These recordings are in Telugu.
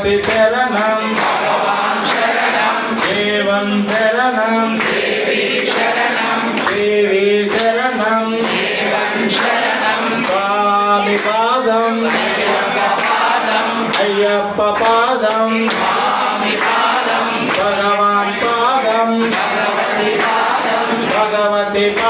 भगवानपि शरणं एवं शरणं देवी शरणं स्वामिपादम् अय्यप्पपादं भगवान् पादं भगवति पादं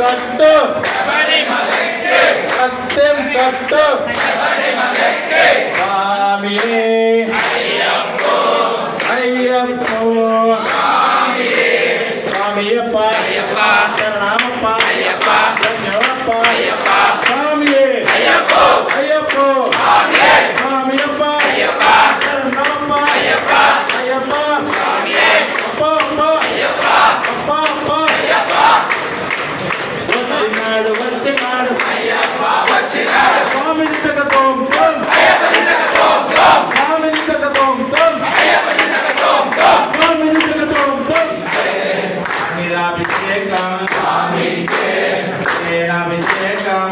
కట్టు కత్తెం కట్టు స్వామియే అయ్యప్పో స్వామియప్ప శరణమప్ప ధన్యవప్ప వచ్చినాడు. వచ్చినాడు స్వామి జగతోం స్వామి జగతోం స్వామి జగతోం తం నీరాభిషేకం స్వామికే నీరాభిషేకం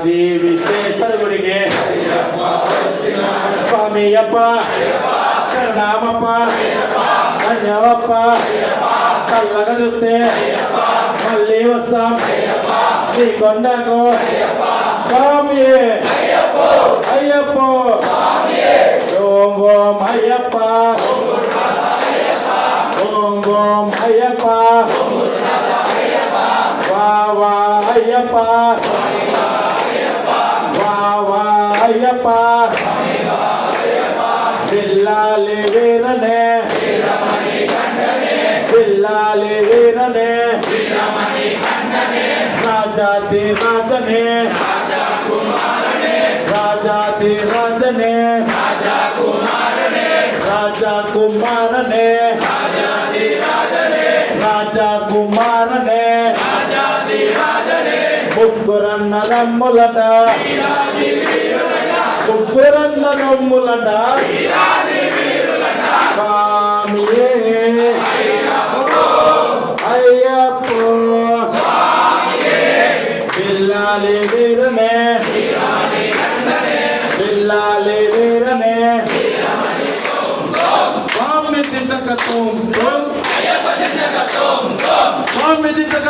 ಕಾಶಿ ವಿಶ್ವೇಶ್ವರ ಗುಡಿಗೆ ಸ್ವಾಮಿಯಪ್ಪ ಶರಣಾಮಪ್ಪ ಧನ್ಯವಪ್ಪ ಕಲ್ಲಗದುತ್ತೆ ಮಲ್ಲಿವಸ ಶ್ರೀಗೊಂಡಗೋ ಸ್ವಾಮಿಯೇ ಅಯ್ಯಪ್ಪ ಓಂ ಓಂ ಅಯ್ಯಪ್ಪ ஓம் ஓம் ஐயப்பா வா வா ஐயப்பா అయ్యప్ప బిల్లాలి వీరనే బిల్లాలి వీరనే రాజాది రాజనే రాజాది రాజనే రాజా కుమారనే రాజా కుమారనే ముగ్గురన్న నమ్ములట ముగ్గురన్న నమ్ములట స్వామియే. అయ్యప్పో. పిల్లాలి వీరమే. పిల్లాలి వీరమే. స్వామి దిద్దక స్వామి దిద్దక